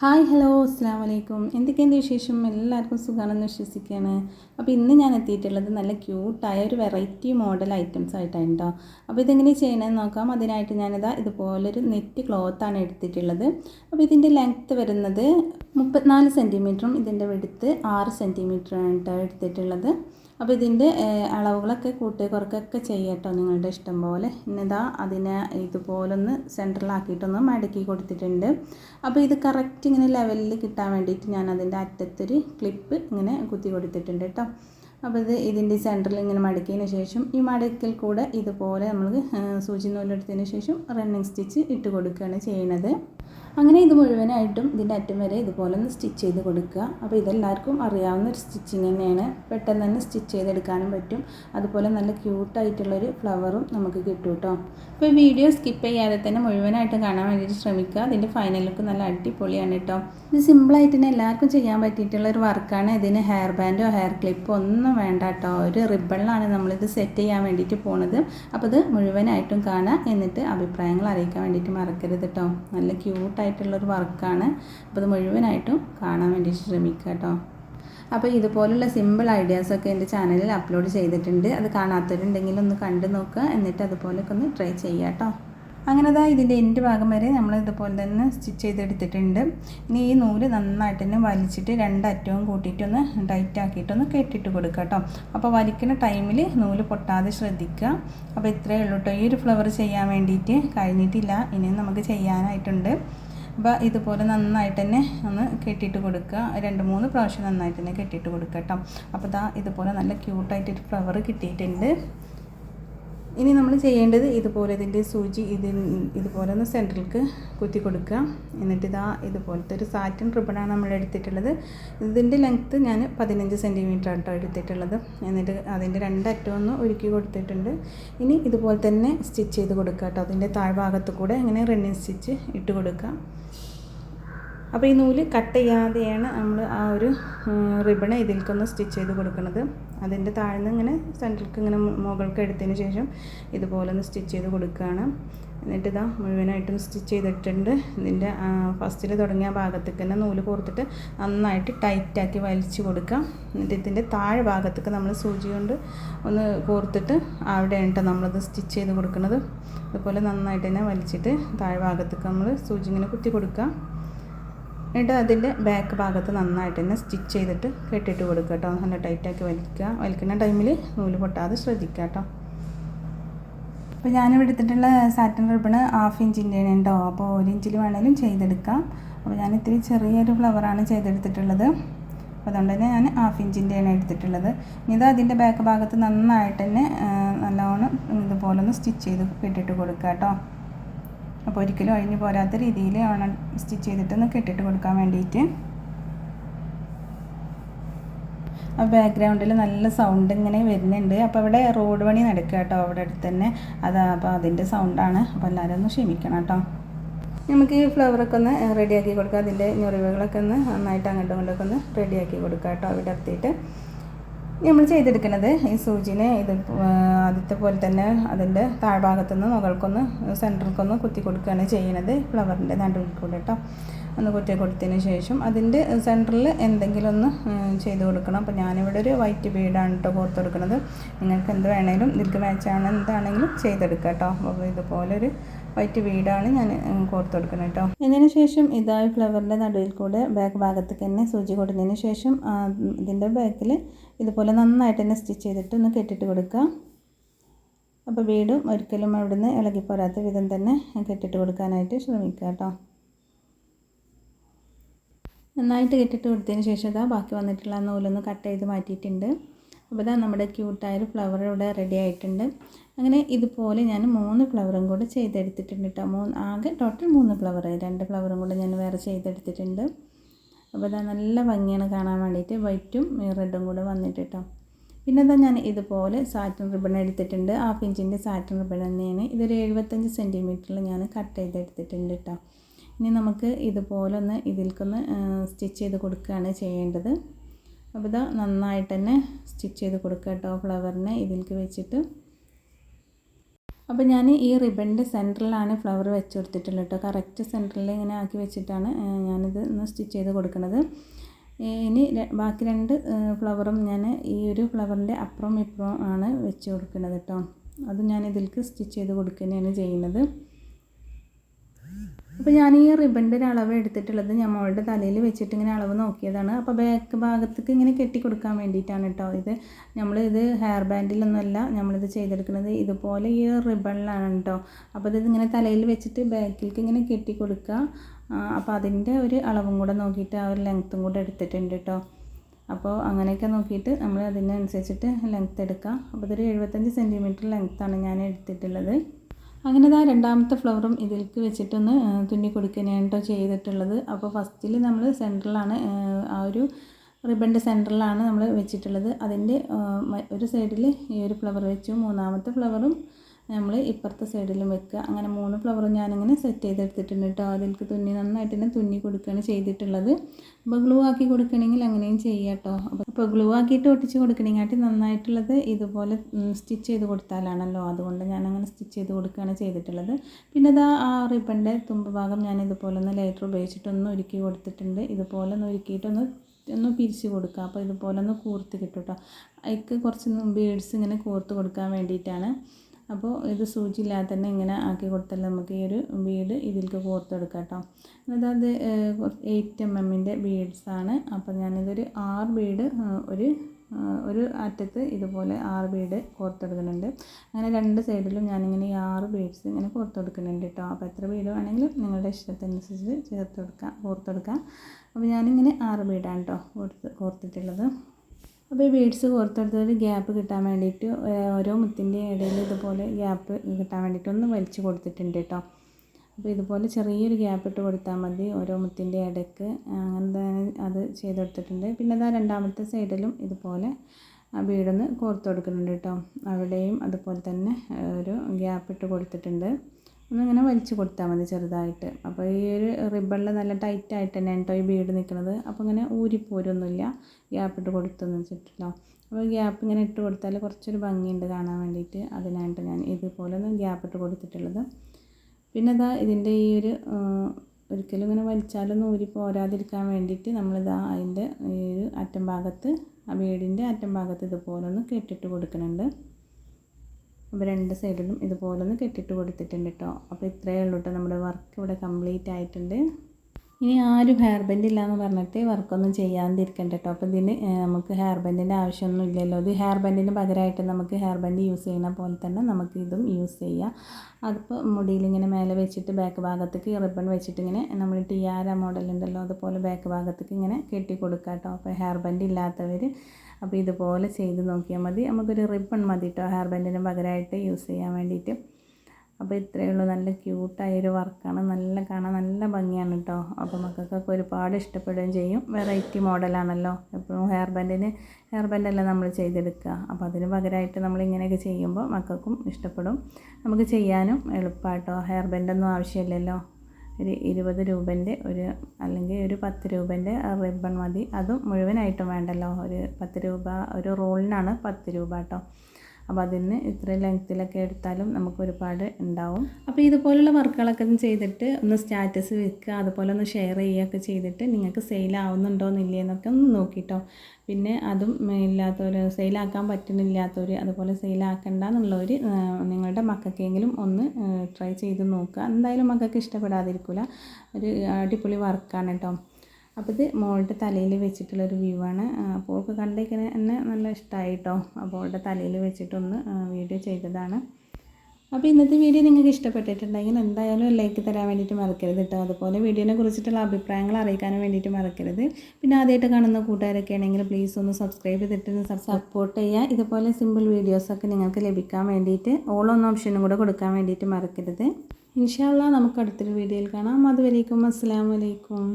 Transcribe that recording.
Hi hello അസ്സാം വലൈക്കും എന്തൊക്കെയുണ്ട് വിശേഷം? എല്ലാവർക്കും സുഖമാണെന്ന് വിശ്വസിക്കുകയാണ്. അപ്പോൾ ഇന്ന് ഞാൻ എത്തിയിട്ടുള്ളത് നല്ല ക്യൂട്ടായ ഒരു വെറൈറ്റി മോഡൽ ഐറ്റംസ് ആയിട്ടാണ് കേട്ടോ അപ്പോൾ ഇതെങ്ങനെ ചെയ്യണമെന്ന് നോക്കാം. അതിനായിട്ട് ഞാനിതാ ഇതുപോലൊരു നെറ്റ് ക്ലോത്താണ് എടുത്തിട്ടുള്ളത്. അപ്പോൾ ഇതിന്റെ ലെങ്ത്ത് വരുന്നത് മുപ്പത്തിനാല് സെന്റിമീറ്ററും ഇതിന്റെ വെടുത്ത് ആറ് സെന്റിമീറ്ററാണ് കേട്ടോ എടുത്തിട്ടുള്ളത്. അപ്പോൾ ഇതിന്റെ അളവുകളൊക്കെ കൂട്ടി കുറക്കൊക്കെ ചെയ്യട്ടോ നിങ്ങളുടെ ഇഷ്ടം പോലെ. ഇന്നിതാ അതിനെ ഇതുപോലൊന്ന് സെന്ററിലാക്കിയിട്ടൊന്ന് മടക്കി കൊടുത്തിട്ടുണ്ട്. അപ്പോൾ ഇത് കറക്റ്റ് ഇങ്ങനെ ലെവലിൽ കിട്ടാൻ വേണ്ടിയിട്ട് ഞാൻ അതിന്റെ അറ്റത്തൊരു ക്ലിപ്പ് ഇങ്ങനെ കുത്തി കൊടുത്തിട്ടുണ്ട് കേട്ടോ അപ്പോൾ ഇത് ഇതിന്റെ സെന്ററിൽ ഇങ്ങനെ മടക്കിയതിന് ശേഷം ഈ മടക്കിൽ കൂടെ ഇതുപോലെ നമ്മൾ സൂചി നൂലെടുത്തതിന് ശേഷം റണ്ണിങ് സ്റ്റിച്ച് ഇട്ട് കൊടുക്കുകയാണ് ചെയ്യുന്നത് അങ്ങനെ ഇത് മുഴുവനായിട്ടും ഇതിന്റെ അറ്റം വരെ ഇതുപോലെ ഒന്ന് സ്റ്റിച്ച് ചെയ്ത് കൊടുക്കുക. അപ്പോൾ ഇതെല്ലാവർക്കും അറിയാവുന്ന ഒരു സ്റ്റിച്ചിങ് തന്നെയാണ്. പെട്ടെന്ന് തന്നെ സ്റ്റിച്ച് ചെയ്തെടുക്കാനും പറ്റും. അതുപോലെ നല്ല ക്യൂട്ടായിട്ടുള്ളൊരു ഫ്ലവറും നമുക്ക് കിട്ടും കേട്ടോ. അപ്പോൾ വീഡിയോ സ്കിപ്പ് ചെയ്യാതെ തന്നെ മുഴുവനായിട്ടും കാണാൻ വേണ്ടിയിട്ട് ശ്രമിക്കുക. അതിന്റെ ഫൈനൽ ലുക്ക് നല്ല അടിപൊളിയാണ് കേട്ടോ. ഇത് സിമ്പിളായിട്ട് തന്നെ എല്ലാവർക്കും ചെയ്യാൻ പറ്റിയിട്ടുള്ള ഒരു വർക്കാണ് ഇതിന് ഹെയർ ബാൻഡോ ഹെയർ ക്ലിപ്പോ ഒന്നും വേണ്ട കേട്ടോ. ഒരു റിബണിലാണ് നമ്മളിത് സെറ്റ് ചെയ്യാൻ വേണ്ടിയിട്ട് പോണത്. അപ്പോൾ ഇത് മുഴുവനായിട്ടും കാണാം എന്നിട്ട് അഭിപ്രായങ്ങൾ അറിയിക്കാൻ വേണ്ടിയിട്ട് മറക്കരുത് കേട്ടോ. നല്ല ക്യൂട്ടായിട്ടുള്ളൊരു വർക്കാണ്. അപ്പോൾ ഇത് മുഴുവനായിട്ടും കാണാൻ വേണ്ടി ശ്രമിക്കുക കേട്ടോ അപ്പോൾ ഇതുപോലുള്ള സിമ്പിൾ ഐഡിയാസൊക്കെ എന്റെ ചാനലിൽ അപ്ലോഡ് ചെയ്തിട്ടുണ്ട്. അത് കാണാത്തവരുണ്ടെങ്കിൽ ഒന്ന് കണ്ടു നോക്കുക എന്നിട്ട് അതുപോലെയൊക്കെ ഒന്ന് ട്രൈ ചെയ്യാം കേട്ടോ അങ്ങനെ അതാ ഇതിന്റെ എന്റെ ഭാഗം വരെ നമ്മൾ ഇതുപോലെ തന്നെ സ്റ്റിച്ച് ചെയ്തെടുത്തിട്ടുണ്ട്. ഇനി ഈ നൂൽ നന്നായിട്ട് തന്നെ വലിച്ചിട്ട് രണ്ടറ്റവും കൂട്ടിയിട്ടൊന്ന് ടൈറ്റ് ആക്കിയിട്ടൊന്ന് കെട്ടിട്ട് കൊടുക്കുക കേട്ടോ അപ്പോൾ വലിക്കുന്ന ടൈമിൽ നൂൽ പൊട്ടാതെ ശ്രദ്ധിക്കുക. അപ്പോൾ ഇത്രയേ ഉള്ളൂ കേട്ടോ ഈ ഒരു ഫ്ലവർ ചെയ്യാൻ വേണ്ടിയിട്ട് കഴിഞ്ഞിട്ടില്ല. ഇനിയും നമുക്ക് ചെയ്യാനായിട്ടുണ്ട്. അപ്പോൾ ഇതുപോലെ നന്നായിട്ട് തന്നെ ഒന്ന് കെട്ടിയിട്ട് കൊടുക്കുക. രണ്ട് മൂന്ന് പ്രാവശ്യം നന്നായിട്ട് തന്നെ കെട്ടിയിട്ട് കൊടുക്കുക കേട്ടോ അപ്പോൾ ഇതാ ഇതുപോലെ നല്ല ക്യൂട്ടായിട്ടൊരു ഫ്ലവർ കിട്ടിയിട്ടുണ്ട്. ഇനി നമ്മൾ ചെയ്യേണ്ടത് ഇതുപോലെ ഇതിന്റെ സൂചി ഇതിൽ ഇതുപോലെ ഒന്ന് സെന്ററിലേക്ക് കുത്തി കൊടുക്കുക. എന്നിട്ട് ഇതാ ഇതുപോലത്തെ ഒരു സാറ്റിൻ റിബണാണ് നമ്മൾ എടുത്തിട്ടുള്ളത്. ഇതിന്റെ ലെങ്ത്ത് ഞാൻ പതിനഞ്ച് സെന്റിമീറ്റർ ആട്ടോ എടുത്തിട്ടുള്ളത്. എന്നിട്ട് അതിന്റെ രണ്ടറ്റം ഒന്ന് ഒരുക്കി കൊടുത്തിട്ടുണ്ട്. ഇനി ഇതുപോലെ തന്നെ സ്റ്റിച്ച് ചെയ്ത് കൊടുക്കുക കേട്ടോ. അതിന്റെ താഴ്ഭാഗത്ത് കൂടെ അങ്ങനെ റണ്ണിങ് സ്റ്റിച്ച് ഇട്ട് കൊടുക്കുക. അപ്പോൾ ഈ നൂൽ കട്ട് ചെയ്യാതെയാണ് നമ്മൾ ആ ഒരു റിബണ് ഇതിൽക്കൊന്ന് സ്റ്റിച്ച് ചെയ്ത് കൊടുക്കുന്നത്. അതിന്റെ താഴ്ന്ന് ഇങ്ങനെ സെന്ററിലേക്ക് ഇങ്ങനെ മുകൾക്ക് എടുത്തതിന് ശേഷം ഇതുപോലെ ഒന്ന് സ്റ്റിച്ച് ചെയ്ത് കൊടുക്കുകയാണ്. എന്നിട്ട് ഇതാ മുഴുവനായിട്ടും സ്റ്റിച്ച് ചെയ്തിട്ടുണ്ട്. ഇതിന്റെ ഫസ്റ്റിൽ തുടങ്ങിയ ഭാഗത്തേക്ക് തന്നെ നൂൽ കോർത്തിട്ട് നന്നായിട്ട് ടൈറ്റാക്കി വലിച്ചു കൊടുക്കാം. എന്നിട്ട് ഇതിന്റെ താഴെ ഭാഗത്തേക്ക് നമ്മൾ സൂചി കൊണ്ട് ഒന്ന് കോർത്തിട്ട് അവിടെ കേട്ടോ നമ്മളത് സ്റ്റിച്ച് ചെയ്ത് കൊടുക്കുന്നത്. അതുപോലെ നന്നായിട്ട് തന്നെ വലിച്ചിട്ട് താഴെ ഭാഗത്തേക്ക് നമ്മൾ സൂചി ഇങ്ങനെ കുത്തി കൊടുക്കുക എന്നിട്ട് അതിന്റെ ബാക്ക് ഭാഗത്ത് നന്നായിട്ട് തന്നെ സ്റ്റിച്ച് ചെയ്തിട്ട് കെട്ടിട്ട് കൊടുക്കുക കേട്ടോ. നല്ല ടൈറ്റാക്കി വലിക്കുക. വലിക്കുന്ന ടൈമിൽ നൂൽ പൊട്ടാതെ ശ്രദ്ധിക്കുക കേട്ടോ. അപ്പോൾ ഞാനിവിടെ എടുത്തിട്ടുള്ള സാറ്റൻ റിബണ് ഹാഫ് ഇഞ്ചിന്റെ ഉണ്ടോ അപ്പോൾ ഒരു ഇഞ്ചിൽ വേണമെങ്കിലും ചെയ്തെടുക്കാം. അപ്പോൾ ഞാൻ ഇത്തിരി ചെറിയൊരു ഫ്ലവറാണ് ചെയ്തെടുത്തിട്ടുള്ളത്. അപ്പോൾ അതുകൊണ്ട് തന്നെ ഞാൻ ഹാഫ് ഇഞ്ചിന്റെയാണ് എടുത്തിട്ടുള്ളത്. ഇത് അതിന്റെ ബാക്ക് ഭാഗത്ത് നന്നായിട്ട് തന്നെ നല്ലോണം ഇതുപോലെ ഒന്ന് സ്റ്റിച്ച് ചെയ്ത് കെട്ടിട്ട് കൊടുക്കുക കേട്ടോ. അപ്പോൾ ഒരിക്കലും അഴിഞ്ഞു പോരാത്ത രീതിയിൽ ആണ് സ്റ്റിച്ച് ചെയ്തിട്ടൊന്ന് കെട്ടിട്ട് കൊടുക്കാൻ വേണ്ടിയിട്ട്. ആ ബാക്ക്ഗ്രൗണ്ടിൽ നല്ല സൗണ്ട് ഇങ്ങനെ വരുന്നുണ്ട്. അപ്പോൾ അവിടെ റോഡ് പണി നടക്കുക കേട്ടോ. അവിടെ അടുത്ത് തന്നെ. അതാ അപ്പോൾ അതിന്റെ സൗണ്ടാണ് അപ്പോൾ എല്ലാവരും ഒന്ന് ക്ഷമിക്കണം കേട്ടോ. നമുക്ക് ഈ ഫ്ലവറൊക്കെ ഒന്ന് റെഡിയാക്കി കൊടുക്കാം. അതിന്റെ ഞൊറിവുകളൊക്കെ ഒന്ന് നന്നായിട്ട് അങ്ങോട്ടും ഇങ്ങോട്ടൊക്കെ ഒന്ന് റെഡിയാക്കി കൊടുക്കുക കേട്ടോ. അവിടെ എത്തിയിട്ട്. നമ്മൾ ചെയ്തെടുക്കുന്നത് ഈ സൂചിനെ ഇത് ആദ്യത്തെ പോലെ തന്നെ അതിന്റെ താഴ്ഭാഗത്തുനിന്ന് മുകൾക്കൊന്ന് സെന്ററിൽക്കൊന്ന് കുത്തി കൊടുക്കുകയാണ് ചെയ്യുന്നത്. ഫ്ലവറിന്റെ നടുവിൽ കൂടെ കേട്ടോ ഒന്ന് കുത്തി കൊടുത്തതിന് ശേഷം അതിന്റെ സെന്ററിൽ എന്തെങ്കിലും ഒന്ന് ചെയ്ത് കൊടുക്കണം. അപ്പോൾ ഞാനിവിടെ ഒരു വൈറ്റ് ബീഡാണ് കേട്ടോ കോർത്ത് കൊടുക്കുന്നത്. നിങ്ങൾക്ക് എന്ത് വേണേലും ഇതിൽക്ക് മാച്ചാണ് എന്താണെങ്കിലും ചെയ്തെടുക്കാം കേട്ടോ അപ്പോൾ ഇതുപോലൊരു വൈറ്റ് വീടാണ് ഞാൻ കോർത്ത് കൊടുക്കുന്നത് കേട്ടോ ഇതിന് ശേഷം ഇതായി ഫ്ലവറിന്റെ നടുവിൽ കൂടെ ബാക്ക് ഭാഗത്തേക്ക് തന്നെ സൂചി കൊടുത്തതിന് ശേഷം ഇതിന്റെ ബാക്കിൽ ഇതുപോലെ നന്നായിട്ട് തന്നെ സ്റ്റിച്ച് ചെയ്തിട്ട് ഒന്ന് കെട്ടിട്ട് കൊടുക്കുക അപ്പോൾ വീടും ഒരിക്കലും അവിടുന്ന് ഇളകി പോരാത്ത വിധം തന്നെ കെട്ടിട്ട് കൊടുക്കാനായിട്ട് ശ്രമിക്കുക കേട്ടോ നന്നായിട്ട് കെട്ടിട്ട് കൊടുത്തതിന് ശേഷം ഇതാ ബാക്കി വന്നിട്ടുള്ള നൂലൊന്ന് കട്ട് ചെയ്ത് മാറ്റിയിട്ടുണ്ട്. അപ്പോൾ ഇതാ നമ്മുടെ ക്യൂട്ടായൊരു ഫ്ലവർ ഇവിടെ റെഡി ആയിട്ടുണ്ട്. അങ്ങനെ ഇതുപോലെ ഞാൻ മൂന്ന് ഫ്ലവറും കൂടെ ചെയ്തെടുത്തിട്ടുണ്ട് കേട്ടോ മൂന്ന് ആകെ ടോട്ടൽ മൂന്ന് ഫ്ലവർ രണ്ട് ഫ്ലവറും കൂടെ ഞാൻ വേറെ ചെയ്തെടുത്തിട്ടുണ്ട്. അപ്പോൾ ഇതാ നല്ല ഭംഗിയാണ് കാണാൻ വേണ്ടിയിട്ട് വൈറ്റും റെഡും കൂടെ വന്നിട്ട് കേട്ടോ പിന്നെ എന്താ ഞാൻ ഇതുപോലെ സാറ്റൻ റിബൺ എടുത്തിട്ടുണ്ട്. ഹാഫ് ഇഞ്ചിന്റെ സാറ്റൻ റിബൺ തന്നെയാണ്. ഇതൊരു എഴുപത്തഞ്ച് സെന്റിമീറ്ററിൽ ഞാൻ കട്ട് ചെയ്തെടുത്തിട്ടുണ്ട് കേട്ടോ ഇനി നമുക്ക് ഇതുപോലെ ഒന്ന് ഇതിൽക്കൊന്ന് സ്റ്റിച്ച് ചെയ്ത് കൊടുക്കുകയാണ് ചെയ്യേണ്ടത്. അപ്പോൾ ഇതാ നന്നായിട്ട് തന്നെ സ്റ്റിച്ച് ചെയ്ത് കൊടുക്കുക കേട്ടോ ഫ്ലവറിനെ ഇതിലേക്ക് വെച്ചിട്ട്. അപ്പോൾ ഞാൻ ഈ റിബണിന്റെ സെന്ററിലാണ് ഫ്ലവർ വെച്ച് കൊടുത്തിട്ടുള്ളത് കേട്ടോ. കറക്റ്റ് സെന്ററിൽ ഇങ്ങനെ ആക്കി വെച്ചിട്ടാണ് ഞാനിത് ഒന്ന് സ്റ്റിച്ച് ചെയ്ത് കൊടുക്കുന്നത്. ഇനി ബാക്കി രണ്ട് ഫ്ലവറും ഞാൻ ഈ ഒരു ഫ്ലവറിന്റെ അപ്പുറം ഇപ്പുറം ആണ് വെച്ച് കൊടുക്കുന്നത് കേട്ടോ. അത് ഞാൻ ഇതിൽക്ക് സ്റ്റിച്ച് ചെയ്ത് കൊടുക്കുകയാണ് ചെയ്യുന്നത്. അപ്പോൾ ഞാൻ ഈ റിബണിന്റെ അളവ് എടുത്തിട്ടുള്ളത് ഞാൻ മോളുടെ തലയിൽ വെച്ചിട്ട് ഇങ്ങനെ അളവ് നോക്കിയതാണ്. അപ്പോൾ ബാക്ക് ഭാഗത്തേക്ക് ഇങ്ങനെ കെട്ടി കൊടുക്കാൻ വേണ്ടിയിട്ടാണ് കേട്ടോ ഇത്. നമ്മൾ ഇത് ഹെയർ ബാൻഡിലൊന്നുമല്ല നമ്മളിത് ചെയ്തെടുക്കുന്നത് ഇതുപോലെ ഈ റിബണിലാണ് കേട്ടോ. അപ്പോൾ ഇത് ഇങ്ങനെ തലയിൽ വെച്ചിട്ട് ബാക്കിലേക്ക് ഇങ്ങനെ കെട്ടി കൊടുക്കുക. അപ്പോൾ അതിന്റെ ഒരു അളവും കൂടെ നോക്കിയിട്ട് ആ ഒരു ലെങ്ത്തും കൂടെ എടുത്തിട്ടുണ്ട് കേട്ടോ. അപ്പോൾ അങ്ങനെയൊക്കെ നോക്കിയിട്ട് നമ്മൾ അതിനനുസരിച്ചിട്ട് ലെങ്ത്ത് എടുക്കുക അപ്പോൾ ഇതൊരു എഴുപത്തഞ്ച് സെന്റിമീറ്റർ ലെങ്ത്താണ് ഞാൻ എടുത്തിട്ടുള്ളത്. അങ്ങനെ ഇതാ രണ്ടാമത്തെ ഫ്ലവറും ഇതിലേക്ക് വെച്ചിട്ടൊന്ന് തുന്നി കൊടുക്കുകയാണ് കേട്ടോ ചെയ്തിട്ടുള്ളത്. അപ്പോൾ ഫസ്റ്റിൽ നമ്മൾ സെന്ററിലാണ് ആ ഒരു റിബണിന്റെ സെന്ററിലാണ് നമ്മൾ വെച്ചിട്ടുള്ളത്. അതിന്റെ ഒരു സൈഡിൽ ഈ ഒരു ഫ്ലവർ വെച്ചു. മൂന്നാമത്തെ ഫ്ലവറും നമ്മൾ ഇപ്പുറത്തെ സൈഡിലും വെക്കുക. അങ്ങനെ മൂന്ന് ഫ്ലവറും ഞാനിങ്ങനെ സെറ്റ് ചെയ്തെടുത്തിട്ടുണ്ട് കേട്ടോ. അതിലേക്ക് തുന്നി നന്നായിട്ട് തന്നെ തുന്നി കൊടുക്കുകയാണ് ചെയ്തിട്ടുള്ളത്. അപ്പോൾ ഗ്ലൂ ആക്കി കൊടുക്കണമെങ്കിൽ അങ്ങനെയും ചെയ്യാം കേട്ടോ. അപ്പോൾ ഗ്ലൂ ആക്കിയിട്ട് ഒട്ടിച്ച് കൊടുക്കണമെങ്കിൽ നന്നായിട്ടുള്ളത് ഇതുപോലെ സ്റ്റിച്ച് ചെയ്ത് കൊടുത്താലാണല്ലോ. അതുകൊണ്ട് ഞാനങ്ങനെ സ്റ്റിച്ച് ചെയ്ത് കൊടുക്കുകയാണ് ചെയ്തിട്ടുള്ളത്. പിന്നെ ഇതാ ആ റിബണിന്റെ തുമ്പ് ഭാഗം ഞാൻ ഇതുപോലെ ഒന്ന് ലൈറ്റർ ഉപയോഗിച്ചിട്ടൊന്ന് ഒരുക്കി കൊടുത്തിട്ടുണ്ട്. ഇതുപോലെ ഒന്ന് ഒരുക്കിയിട്ടൊന്ന് ഒന്ന് പിരിച്ച് കൊടുക്കുക. അപ്പോൾ ഇതുപോലെ ഒന്ന് കൂർത്ത് കിട്ടും കേട്ടോ. അതിക്ക് കുറച്ച് ബീഡ്സ് ഇങ്ങനെ കൂർത്ത് കൊടുക്കാൻ വേണ്ടിയിട്ടാണ്. അപ്പോൾ ഇത് സൂചി ഇല്ലാതെ തന്നെ ഇങ്ങനെ ആക്കി കൊടുത്താൽ നമുക്ക് ഈ ഒരു ബീഡ് ഇതിലേക്ക് കോർത്തെടുക്കാം കേട്ടോ. അതായത് എയ്റ്റ് എം എമ്മിന്റെ ബീഡ്സാണ് അപ്പോൾ ഞാനിതൊരു ആറ് ബീഡ് ഒരു ഒരു അറ്റത്ത് ഇതുപോലെ ആറ് ബീഡ് കോർത്തെടുക്കുന്നുണ്ട്. അങ്ങനെ രണ്ട് സൈഡിലും ഞാനിങ്ങനെ ഈ ആറ് ബീഡ്സ് ഇങ്ങനെ കോർത്തെടുക്കുന്നുണ്ട് കേട്ടോ. അപ്പോൾ എത്ര ബീഡ് വേണമെങ്കിലും നിങ്ങളുടെ ഇഷ്ടത്തിനനുസരിച്ച് ചേർത്ത് കൊടുക്കാം കോർത്തെടുക്കാം. അപ്പോൾ ഞാനിങ്ങനെ ആറ് ബീഡാണ് കേട്ടോ കോർത്ത് കോർത്തിട്ടുള്ളത്. അപ്പോൾ ഈ ബീഡ്സ് കോർത്തെടുത്ത് ഒരു ഗ്യാപ്പ് കിട്ടാൻ വേണ്ടിയിട്ട് ഓരോ മുത്തിന്റെ ഇടയിൽ ഇതുപോലെ ഗ്യാപ്പ് കിട്ടാൻ വേണ്ടിയിട്ട് ഒന്ന് വലിച്ചു കൊടുത്തിട്ടുണ്ട് കേട്ടോ. അപ്പോൾ ഇതുപോലെ ചെറിയൊരു ഗ്യാപ്പ് ഇട്ട് കൊടുത്താൽ മതി ഓരോ മുത്തിന്റെ ഇടയ്ക്ക് അങ്ങനെ അത് ചെയ്തെടുത്തിട്ടുണ്ട്. പിന്നെ അതാ രണ്ടാമത്തെ സൈഡിലും ഇതുപോലെ ആ ബീഡൊന്ന് കോർത്ത് കൊടുക്കുന്നുണ്ട് കേട്ടോ. അവിടെയും അതുപോലെ തന്നെ ഒരു ഗ്യാപ്പ് ഇട്ട് കൊടുത്തിട്ടുണ്ട്. ഒന്നിങ്ങനെ വലിച്ചു കൊടുത്താൽ മതി ചെറുതായിട്ട്. അപ്പോൾ ഈ ഒരു റിബണിൽ നല്ല ടൈറ്റായിട്ട് തന്നെയാണ് കേട്ടോ ഈ ബീഡ് നിൽക്കുന്നത് അപ്പോൾ ഇങ്ങനെ ഊരിപ്പോരൊന്നുമില്ല. ഗ്യാപ്പ് ഇട്ട് കൊടുത്തെന്ന് വെച്ചിട്ടില്ലോ അപ്പോൾ ഗ്യാപ്പ് ഇങ്ങനെ ഇട്ട് കൊടുത്താൽ കുറച്ചൊരു ഭംഗിയുണ്ട് കാണാൻ വേണ്ടിയിട്ട്. അതിനായിട്ട് ഞാൻ ഇതുപോലെ ഗ്യാപ്പ് ഇട്ട് കൊടുത്തിട്ടുള്ളത്. പിന്നെ ഇതാ ഇതിന്റെ ഈ ഒരു ഒരിക്കലും ഇങ്ങനെ വലിച്ചാലൊന്നും ഊരി പോരാതിരിക്കാൻ വേണ്ടിയിട്ട് നമ്മളിതാ അതിന്റെ ഈ ഒരു അറ്റം ഭാഗത്ത് ആ ബീഡിന്റെ അറ്റം ഭാഗത്ത് ഇതുപോലെ ഒന്ന് കെട്ടിട്ട് കൊടുക്കുന്നുണ്ട്. അപ്പോൾ രണ്ട് സൈഡിലും ഇതുപോലെ ഒന്ന് കെട്ടിട്ട് കൊടുത്തിട്ടുണ്ട് കേട്ടോ അപ്പോൾ ഇത്രയേ ഉള്ളൂ കേട്ടോ നമ്മുടെ വർക്ക് ഇവിടെ കംപ്ലീറ്റ് ആയിട്ടുണ്ട്. ഇനി ആരും ഹെയർ ബെൻഡ് ഇല്ല എന്ന് പറഞ്ഞിട്ട് വർക്കൊന്നും ചെയ്യാതിരിക്കണ്ട കേട്ടോ അപ്പോൾ ഇതിന് നമുക്ക് ഹെയർ ബെൻഡിന്റെ ആവശ്യമൊന്നും ഇല്ലല്ലോ. ഇത് ഹെയർ ബെൻഡിന് പകരമായിട്ട് നമുക്ക് ഹെയർ ബെൻഡ് യൂസ് ചെയ്യുന്ന പോലെ തന്നെ നമുക്ക് ഇതും യൂസ് ചെയ്യാം. അതിപ്പോൾ മുടിയിൽ ഇങ്ങനെ മേലെ വെച്ചിട്ട് ബാക്ക് ഭാഗത്തേക്ക് റിബൺ വെച്ചിട്ട് ഇങ്ങനെ നമ്മൾ ടിയാര മോഡൽ ഉണ്ടല്ലോ അതുപോലെ ബാക്ക് ഭാഗത്തേക്ക് ഇങ്ങനെ കെട്ടി കൊടുക്കുക കേട്ടോ അപ്പോൾ ഹെയർ ബെൻഡ് ഇല്ലാത്തവർ അപ്പോൾ ഇതുപോലെ ചെയ്ത് നോക്കിയാൽ മതി. നമുക്കൊരു റിബൺ മതി കേട്ടോ ഹെയർ ബെൻഡിന് പകരമായിട്ട് യൂസ് ചെയ്യാൻ വേണ്ടിയിട്ട്. അപ്പോൾ ഇത്രയേ ഉള്ളൂ. നല്ല ക്യൂട്ടായൊരു വർക്കാണ്. നല്ല കാണാൻ നല്ല ഭംഗിയാണ് കേട്ടോ അപ്പോൾ മക്കൾക്കൊക്കെ ഒരുപാട് ഇഷ്ടപ്പെടുകയും ചെയ്യും. വെറൈറ്റി മോഡലാണല്ലോ എപ്പോഴും ഹെയർ ബാൻഡിന് ഹെയർ ബാൻഡല്ല നമ്മൾ ചെയ്തെടുക്കുക. അപ്പോൾ അതിന് പകരമായിട്ട് നമ്മൾ ഇങ്ങനെയൊക്കെ ചെയ്യുമ്പോൾ മക്കൾക്കും ഇഷ്ടപ്പെടും. നമുക്ക് ചെയ്യാനും എളുപ്പമാട്ടോ ഹെയർ ബാൻഡൊന്നും ആവശ്യമില്ലല്ലോ. ഒരു ഇരുപത് രൂപന്റെ ഒരു അല്ലെങ്കിൽ ഒരു പത്ത് രൂപന്റെ റിബൺ മതി. അതും മുഴുവനായിട്ടും വേണ്ടല്ലോ. ഒരു പത്ത് രൂപ ഒരു റോളിനാണ് പത്ത് രൂപ കേട്ടോ അപ്പോൾ അതിന് ഇത്ര ലെങ്ത്തിലൊക്കെ എടുത്താലും നമുക്ക് ഒരുപാട് ഉണ്ടാവും. അപ്പോൾ ഇതുപോലുള്ള വർക്കുകളൊക്കെ ചെയ്തിട്ട് ഒന്ന് സ്റ്റാറ്റസ് വെക്കുക അതുപോലെ ഒന്ന് ഷെയർ ചെയ്യുകയൊക്കെ ചെയ്തിട്ട് നിങ്ങൾക്ക് സെയിൽ ആവുന്നുണ്ടോ എന്നില്ലേ എന്നൊക്കെ ഒന്ന് നോക്കിയിട്ടോ പിന്നെ അതും ഇല്ലാത്തവർ സെയിലാക്കാൻ പറ്റുന്നില്ലാത്തവർ അതുപോലെ സെയിലാക്കണ്ട എന്നുള്ളവർ നിങ്ങളുടെ മക്കൾക്കെങ്കിലും ഒന്ന് ട്രൈ ചെയ്ത് നോക്കുക. എന്തായാലും മക്കൾക്ക് ഇഷ്ടപ്പെടാതിരിക്കില്ല ഒരു അടിപൊളി വർക്കാണ് കേട്ടോ അപ്പോൾ ഇത് മോളുടെ തലയിൽ വെച്ചിട്ടുള്ളൊരു വ്യൂ ആണ്. അപ്പോൾ ഒക്കെ കണ്ടേക്കിന് എന്നെ നല്ല ഇഷ്ടമായി കേട്ടോ അപ്പോൾ അവളുടെ തലയിൽ വെച്ചിട്ടൊന്ന് വീഡിയോ ചെയ്തതാണ്. അപ്പോൾ ഇന്നത്തെ വീഡിയോ നിങ്ങൾക്ക് ഇഷ്ടപ്പെട്ടിട്ടുണ്ടെങ്കിൽ എന്തായാലും ലൈക്ക് തരാൻ വേണ്ടിയിട്ട് മറക്കരുത് കേട്ടോ അതുപോലെ വീഡിയോനെ കുറിച്ചിട്ടുള്ള അഭിപ്രായങ്ങൾ അറിയിക്കാൻ വേണ്ടിയിട്ട് മറക്കരുത്. പിന്നെ ആദ്യമായിട്ട് കാണുന്ന കൂട്ടുകാരൊക്കെ ആണെങ്കിൽ പ്ലീസ് ഒന്ന് സബ്സ്ക്രൈബ് ചെയ്തിട്ട് സപ്പോർട്ട് ചെയ്യുക. ഇതുപോലെ സിമ്പിൾ വീഡിയോസൊക്കെ നിങ്ങൾക്ക് ലഭിക്കാൻ വേണ്ടിയിട്ട് ഓളൊന്ന് ഓപ്ഷനും കൂടെ കൊടുക്കാൻ വേണ്ടിയിട്ട് മറക്കരുത്. ഇൻഷാല്ല നമുക്ക് അടുത്തൊരു വീഡിയോയിൽ കാണാം. അതുവരേക്കും അസ്സാം വലൈക്കും